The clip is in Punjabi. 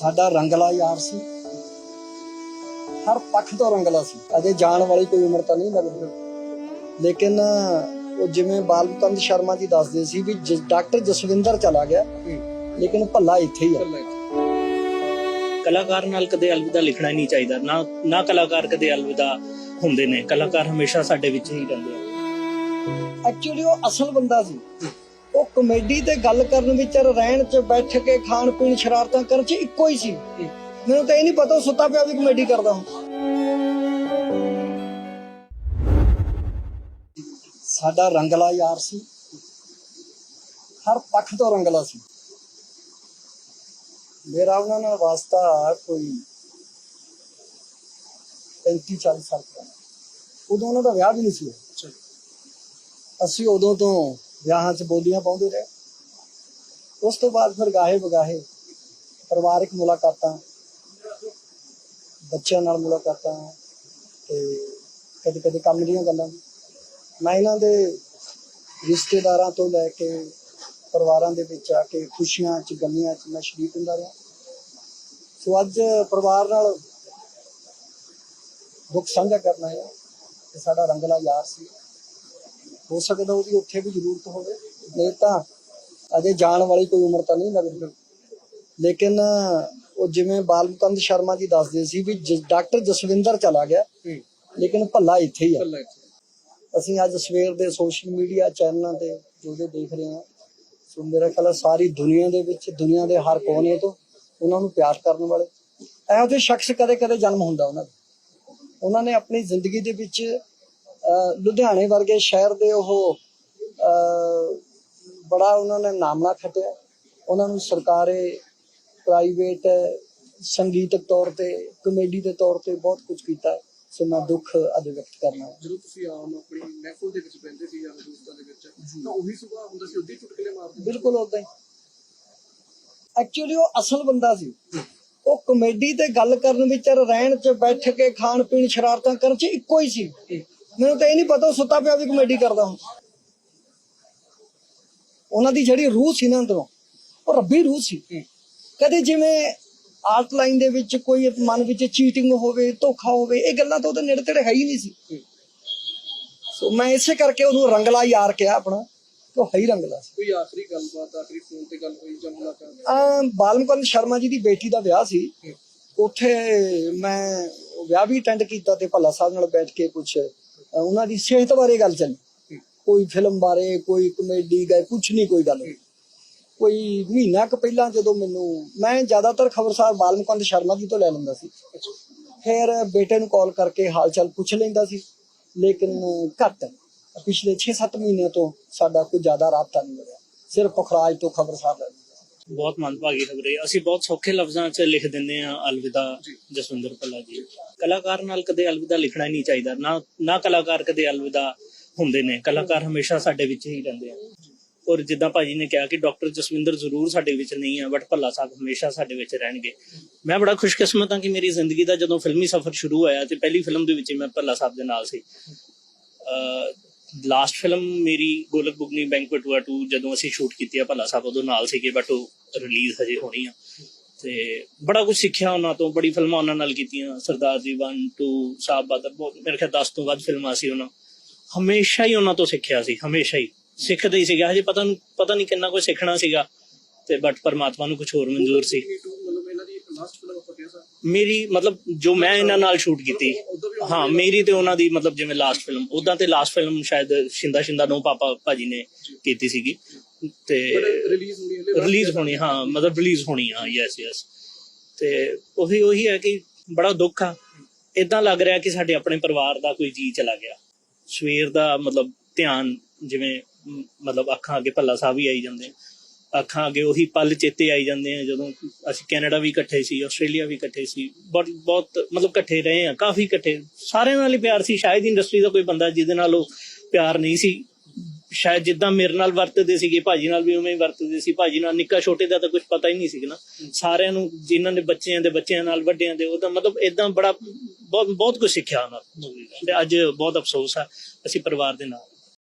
ਸਾਡਾ ਰੰਗਲਾ ਯਾਰ ਸੀ। ਹਰ ਪੱਖ ਤੋਂ ਰੰਗਲਾ ਸੀ। ਅਜੇ ਜਾਣ ਵਾਲੀ ਕੋਈ ਉਮਰ ਤਾਂ ਨਹੀਂ ਲੱਗਦੀ। ਲੇਕਿਨ ਉਹ ਜਿਵੇਂ ਬਾਲਕੰਦ ਸ਼ਰਮਾ ਜੀ ਦੱਸਦੇ ਸੀ ਵੀ ਡਾਕਟਰ ਜਸਵਿੰਦਰ ਚਲਾ ਗਿਆ ਲੇਕਿਨ ਭੱਲਾ ਇੱਥੇ ਹੀ ਆ। ਕਲਾਕਾਰ ਨਾਲ ਕਦੇ ਅਲਵਿਦਾ ਲਿਖਣਾ ਹੀ ਨਹੀਂ ਚਾਹੀਦਾ। ਨਾ ਨਾ ਕਲਾਕਾਰ ਕਦੇ ਅਲਵਿਦਾ ਹੁੰਦੇ ਨੇ। ਕਲਾਕਾਰ ਹਮੇਸ਼ਾ ਸਾਡੇ ਵਿੱਚ ਹੀ ਰਹਿੰਦੇ ਆ। ਐਕਚੁਅਲੀ ਉਹ ਅਸਲ ਬੰਦਾ ਸੀ। ਉਹ ਕਮੇਡੀ ਤੇ ਗੱਲ ਕਰਨ ਵਿੱਚ ਰਹਿਣ ਚ ਬੈਠ ਕੇ ਖਾਣ ਪੀਣ ਸ਼ਰਾਰਤਾਂ ਕਰਨ ਚ ਇੱਕੋ ਹੀ ਸੀ। ਮੈਨੂੰ ਤਾਂ ਇਹ ਨਹੀਂ ਪਤਾ ਸੁੱਤਾ ਪਿਆ ਵੀ ਕਮੇਡੀ ਕਰਦਾ ਹਾਂ ਸਾਡਾ ਰੰਗਲਾ ਯਾਰ ਸੀ। ਹਰ ਪੱਖ ਤੋਂ ਰੰਗਲਾ ਸੀ। ਮੇਰਾ ਉਹਨਾਂ ਨਾਲ ਵਾਸਤਾ ਕੋਈ 35 40 ਸਾਲ ਪੁਰਾਣਾ। ਉਦੋਂ ਉਹਨਾਂ ਦਾ ਵਿਆਹ ਵੀ ਨਹੀਂ ਸੀ ਅਸੀਂ ਉਦੋਂ ਤੋਂ ਵਿਆਹਾਂ 'ਚ ਬੋਲੀਆਂ ਪਾਉਂਦੇ ਰਹੇ। ਉਸ ਤੋਂ ਬਾਅਦ ਫਿਰ ਗਾਹੇ ਬਗਾਹੇ ਪਰਿਵਾਰਕ ਮੁਲਾਕਾਤਾਂ, ਬੱਚਿਆਂ ਨਾਲ ਮੁਲਾਕਾਤਾਂ ਤੇ ਕਦੇ ਕਦੇ ਕੰਮ ਦੀਆਂ ਗੱਲਾਂ। ਮੈਂ ਇਹਨਾਂ ਦੇ ਰਿਸ਼ਤੇਦਾਰਾਂ ਤੋਂ ਲੈ ਕੇ ਪਰਿਵਾਰਾਂ ਦੇ ਵਿੱਚ ਆ ਕੇ ਖੁਸ਼ੀਆਂ 'ਚ, ਗਮੀਆਂ 'ਚ ਮੈਂ ਸ਼ਰੀਕ ਹੁੰਦਾ ਰਿਹਾ। ਸੋ ਅੱਜ ਪਰਿਵਾਰ ਨਾਲ ਦੁੱਖ ਸਾਂਝਾ ਕਰਨਾ ਹੈ ਕਿ ਸਾਡਾ ਰੰਗਲਾ ਯਾਰ ਸੀ। ਹੋ ਸਕਦਾ ਉਹਦੀ ਉੱਥੇ ਵੀ ਜ਼ਰੂਰਤ ਹੋਵੇ। ਨਹੀਂ ਤਾਂ ਅਜੇ ਜਾਣ ਵਾਲੀ ਕੋਈ ਉਮਰ ਤਾਂ ਨਹੀਂ ਲੱਗਦੀ। ਲੇਕਿਨ ਉਹ ਜਿਵੇਂ ਬਾਲਕੰਦ ਸ਼ਰਮਾ ਜੀ ਦੱਸਦੇ ਸੀ ਵੀ ਡਾਕਟਰ ਜਸਵਿੰਦਰ ਚਲਾ ਗਿਆ। ਲੇਕਿਨ ਭੱਲਾ ਇੱਥੇ ਹੀ ਆ। ਅਸੀਂ ਅੱਜ ਸਵੇਰ ਦੇ ਸੋਸ਼ਲ ਮੀਡੀਆ ਚੈਨਲਾਂ ਤੇ ਜੋ ਜੋ ਦੇਖ ਰਹੇ ਹਾਂ। ਸੋ ਮੇਰਾ ਖਿਆਲ ਸਾਰੀ ਦੁਨੀਆ ਦੇ ਵਿੱਚ ਦੁਨੀਆ ਦੇ ਹਰ ਕੋਨੇ ਤੋਂ ਉਹਨਾਂ ਨੂੰ ਪਿਆਰ ਕਰਨ ਵਾਲੇ। ਇਹੋ ਜਿਹੇ ਸ਼ਖਸ ਕਦੇ ਕਦੇ ਜਨਮ ਹੁੰਦਾ ਉਹਨਾਂ ਦਾ। ਉਹਨਾਂ ਨੇ ਆਪਣੀ ਜ਼ਿੰਦਗੀ ਦੇ ਵਿੱਚ ਲੁਧਿਆਣੇ ਵਰਗੇ ਸ਼ਹਿਰ ਦੇ ਉਹ ਬੜਾ ਉਹਨਾਂ ਨੇ ਨਾਮਣਾ ਖੱਟਿਆ। ਉਹਨਾਂ ਨੂੰ ਸਰਕਾਰੇ ਪ੍ਰਾਈਵੇਟ ਸੰਗੀਤਕ ਤੌਰ ਤੇ ਕਮੇਡੀ ਦੇ ਤੌਰ ਤੇ ਬਹੁਤ ਕੁਝ ਕੀਤਾ। ਸੋ ਮੈਂ ਦੁੱਖ ਅੱਜ ਵਿਅਕਤ ਕਰਨਾ ਜਦੋਂ ਤੁਸੀਂ ਆਮ ਆਪਣੀ ਮਹਿਫਲ ਦੇ ਵਿੱਚ ਬੈਠਦੇ ਸੀ ਯਾਰ ਦੋਸਤਾਂ ਦੇ ਵਿੱਚ ਤਾਂ ਉਹੀ ਸੁਭਾਅ ਹੁੰਦਾ ਸੀ ਉੱਦੀ ਚੁਟਕਲੇ ਮਾਰਦੇ ਬਿਲਕੁਲ ਉਦਾਂ ਹੀ। ਐਕਚੁਅਲੀ ਉਹ ਅਸਲ ਬੰਦਾ ਸੀ। ਉਹ ਕਮੇਡੀ ਤੇ ਗੱਲ ਕਰਨ ਵਿੱਚ ਰਹਿਣ ਚ ਬੈਠ ਕੇ ਖਾਣ ਪੀਣ ਸ਼ਰਾਰਤਾਂ ਕਰਨ ਚ ਇੱਕੋ ਹੀ ਸੀ। ਮੈਨੂੰ ਤਾਂ ਇਹ ਨਹੀਂ ਪਤਾ ਉਹ ਸੁੱਤਾ ਪਿਆ ਵੀ ਕਮੇਡੀ ਕਰਦਾ ਹਾਂ ਉਹਨਾਂ ਦੀ ਜਿਹੜੀ ਰੂਹ ਸੀ ਨਾ ਅੰਦਰੋਂ ਉਹ ਰੱਬੀ ਰੂਹ ਸੀ। ਕਦੇ ਜਿਵੇਂ ਆਰਟ ਲਾਈਨ ਦੇ ਵਿੱਚ ਕੋਈ ਮਨ ਵਿੱਚ ਚੀਟਿੰਗ ਹੋਵੇ ਧੋਖਾ ਹੋਵੇ ਇਹ ਗੱਲਾਂ ਤਾਂ ਉਹਦੇ ਨੇੜੇ ਤੇੜੇ ਹੈ ਹੀ ਨਹੀਂ ਸੀ। ਸੋ ਮੈਂ ਇਸੇ ਕਰਕੇ ਉਹਨੂੰ ਰੰਗਲਾ ਯਾਰ ਕਿਹਾ ਆਪਣਾ ਉਹ ਹੈ ਹੀ ਰੰਗਲਾ ਸੀ। ਕੋਈ ਆਖਰੀ ਗੱਲਬਾਤ ਆਖਰੀ ਫੋਨ ਤੇ ਗੱਲ ਹੋਈ ਜਾਂ ਮੁਲਾਕਾਤ? ਅਮ ਬਾਲਮਕਰਨ ਸ਼ਰਮਾ ਜੀ ਦੀ ਬੇਟੀ ਦਾ ਵਿਆਹ ਸੀ। ਉੱਥੇ ਮੈਂ ਵਿਆਹ ਵੀ ਅਟੈਂਡ ਕੀਤਾ ਤੇ ਭੱਲਾ ਸਾਹਿਬ ਨਾਲ ਬੈਠ ਕੇ ਕੁਝ ਉਹਨਾਂ ਦੀ ਸਿਹਤ ਬਾਰੇ ਗੱਲ ਚੱਲੀ। ਕੋਈ ਫਿਲਮ ਬਾਰੇ ਕੋਈ ਕਮੇਡੀ ਗਏ ਕੁਝ ਨਹੀਂ ਕੋਈ ਗੱਲ। ਕੋਈ ਮਹੀਨਾ ਕੁ ਪਹਿਲਾਂ ਜਦੋਂ ਮੈਨੂੰ ਮੈਂ ਜ਼ਿਆਦਾਤਰ ਖਬਰਸਾਰ ਬਾਲਮਕੰਦ ਸ਼ਰਮਾ ਜੀ ਤੋਂ ਲੈ ਲੈਂਦਾ ਸੀ। ਫਿਰ ਬੇਟੇ ਨੂੰ ਕਾਲ ਕਰਕੇ ਹਾਲ ਚਾਲ ਪੁੱਛ ਲੈਂਦਾ ਸੀ। ਲੇਕਿਨ ਘੱਟ। ਪਿਛਲੇ 6-7 ਮਹੀਨਿਆਂ ਤੋਂ ਸਾਡਾ ਕੋਈ ਜ਼ਿਆਦਾ ਰਾਬਤਾ ਨਹੀਂ ਮਿਲਿਆ। ਸਿਰਫ ਪੁਖਰਾਜ ਤੋਂ ਖਬਰਸਾਰ ਲੈ ਬਹੁਤ ਮੰਦਭਾਗੀ ਖਬਰ ਹੈ। ਅਸੀਂ ਬਹੁਤ ਸੌਖੇ ਲਫ਼ਜ਼ਾਂ 'ਚ ਲਿਖ ਦਿੰਦੇ ਆ ਅਲਵਿਦਾ ਜਸਵਿੰਦਰ ਭੱਲਾ ਜੀ। ਕਲਾਕਾਰ ਨਾਲ ਕਦੇ ਅਲਵਿਦਾ ਲਿਖਣਾ ਹੀ ਨਹੀਂ ਚਾਹੀਦਾ। ਨਾ ਨਾ ਕਲਾਕਾਰ ਕਦੇ ਅਲਵਿਦਾ ਹੁੰਦੇ ਨੇ। ਕਲਾਕਾਰ ਹਮੇਸ਼ਾ ਸਾਡੇ ਵਿੱਚ ਹੀ ਰਹਿੰਦੇ ਆ। ਔਰ ਜਿੱਦਾਂ ਭਾਜੀ ਨੇ ਕਿਹਾ ਕਿ ਡਾਕਟਰ ਜਸਵਿੰਦਰ ਜ਼ਰੂਰ ਸਾਡੇ ਵਿੱਚ ਨਹੀਂ ਆ ਬਟ ਭੱਲਾ ਸਾਹਿਬ ਹਮੇਸ਼ਾ ਸਾਡੇ ਵਿੱਚ ਰਹਿਣਗੇ। ਮੈਂ ਬੜਾ ਖੁਸ਼ਕਿਸਮਤ ਹਾਂ ਕਿ ਮੇਰੀ ਜ਼ਿੰਦਗੀ ਦਾ ਜਦੋਂ ਫਿਲਮੀ ਸਫ਼ਰ ਸ਼ੁਰੂ ਹੋਇਆ ਤੇ ਪਹਿਲੀ ਫਿਲਮ ਦੇ ਵਿੱਚ ਮੈਂ ਭੱਲਾ ਸਾਹਿਬ ਦੇ ਨਾਲ ਸੀ। ਲਾਸਟ ਫਿਲਮ ਮੇਰੀ ਗੋਲਕ ਬੁਗਨੀ ਬੈਂਕਵਟ 2 ਜਦੋਂ ਅਸੀਂ ਸ਼ੂਟ ਕੀਤੀ ਆ ਭੱਲਾ ਸਾਹਿਬ, ਉਦੋਂ ਨਾਲ ਸੀਗੇ ਬਟ ਉਹ ਰਿਲੀਜ਼ ਹਜੇ ਹੋਣੀ ਆ। ਤੇ ਬੜਾ ਕੁਝ ਸਿੱਖਿਆ ਉਹਨਾਂ ਤੋਂ, ਬੜੀ ਫਿਲਮਾਂ ਉਹਨਾਂ ਨਾਲ ਕੀਤੀਆਂ, ਸਰਦਾਰ ਜੀ 1 2 ਸਾਹਿਬ ਬਾਦਰ ਮੇਰੇ ਖਿਆਲ 10 ਤੋਂ ਵੱਧ ਫਿਲਮਾਂ ਸੀ ਉਹਨਾਂ। ਹਮੇਸ਼ਾ ਹੀ ਉਹਨਾਂ ਤੋਂ ਸਿੱਖਿਆ ਸੀ, ਹਮੇਸ਼ਾ ਹੀ। ਸਿੱਖਦੇ ਹੀ ਸੀਗਾ, ਹਜੇ ਪਤਾ ਪਤਾ ਨਹੀਂ ਕਿੰਨਾ ਕੁਝ ਸਿੱਖਣਾ ਸੀਗਾ। ਤੇ ਬਟ ਪਰਮਾਤਮਾ ਨੂੰ ਕੁਝ ਹੋਰ ਮਨਜ਼ੂਰ ਸੀ। ਮਤਲਬ ਇਹਨਾਂ ਮੇਰੀ ਮਤਲਬ ਜੋ ਮੈਂ ਇਹਨਾਂ ਨਾਲ ਸ਼ੂਟ ਕੀਤੀ। ਹਾਂ ਮੇਰੀ ਤੇ ਉਹਨਾਂ ਦੀ ਮਤਲਬ ਜਿਵੇਂ ਲਾਸਟ ਫਿਲਮ ਉਦਾਂ ਤੇ ਲਾਸਟ ਫਿਲਮ ਸ਼ਾਇਦ ਸ਼ਿੰਦਾ ਸ਼ਿੰਦਾ ਨੂੰ ਪਾਪਾ ਭਾਜੀ ਨੇ ਕੀਤੀ ਸੀਗੀ। ਤੇ ਰਿਲੀਜ਼ ਹੋਣੀ ਹਲੇ ਰਿਲੀਜ਼ ਹੋਣੀ ਹਾਂ ਮਤਲਬ ਰਿਲੀਜ਼ ਹੋਣੀ ਆ ਯੈਸ ਯੈਸ ਤੇ ਉਹੀ ਉਹੀ ਹੈ ਕਿ ਬੜਾ ਦੁੱਖ ਆ। ਇਦਾਂ ਲੱਗ ਰਿਹਾ ਕਿ ਸਾਡੇ ਆਪਣੇ ਪਰਿਵਾਰ ਦਾ ਕੋਈ ਜੀ ਚਲਾ ਗਿਆ। ਸਵੇਰ ਦਾ ਮਤਲਬ ਧਿਆਨ ਜਿਵੇਂ ਮਤਲਬ ਅੱਖਾਂ ਅੱਗੇ ਭੱਲਾ ਸਾਹਿਬ ਹੀ ਆਈ ਜਾਂਦੇ। ਆ। ਅੱਖਾਂ ਅੱਗੇ ਉਹੀ ਪਲ ਚੇਤੇ ਆਈ ਜਾਂਦੇ ਆ ਜਦੋਂ ਅਸੀਂ ਕੈਨੇਡਾ ਵੀ ਇਕੱਠੇ ਸੀ, ਆਸਟ੍ਰੇਲੀਆ ਵੀ ਇਕੱਠੇ ਸੀ ਬਹੁਤ ਬਹੁਤ ਮਤਲਬ ਇਕੱਠੇ ਰਹੇ ਆ, ਕਾਫੀ ਇਕੱਠੇ। ਸਾਰਿਆਂ ਨਾਲ ਹੀ ਪਿਆਰ ਸੀ, ਸ਼ਾਇਦ ਇੰਡਸਟਰੀ ਦਾ ਕੋਈ ਬੰਦਾ ਜਿਹਦੇ ਨਾਲ ਉਹ ਪਿਆਰ ਨਹੀਂ ਸੀ। ਸ਼ਾਇਦ ਜਿੱਦਾਂ ਮੇਰੇ ਨਾਲ ਵਰਤਦੇ ਸੀਗੇ, ਭਾਜੀ ਨਾਲ ਵੀ ਉਵੇਂ ਹੀ ਵਰਤਦੇ ਸੀ, ਭਾਜੀ ਨਾਲ ਨਿੱਕਾ ਛੋਟੇ ਦਾ ਤਾਂ ਕੁਝ ਪਤਾ ਹੀ ਨਹੀਂ ਸੀ ਨਾ। ਸਾਰਿਆਂ ਨੂੰ, ਜਿਨ੍ਹਾਂ ਦੇ ਬੱਚਿਆਂ ਦੇ ਬੱਚਿਆਂ ਨਾਲ, ਵੱਡਿਆਂ ਦੇ, ਉਹਦਾ ਮਤਲਬ ਇਦਾਂ ਬੜਾ, ਬਹੁਤ ਬਹੁਤ ਕੁਝ ਸਿੱਖਿਆ ਉਹਨਾਂ ਤੋਂ ਤੇ ਅੱਜ ਬਹੁਤ ਅਫਸੋਸ ਆ, ਅਸੀਂ ਪਰਿਵਾਰ ਦੇ ਨਾਲ।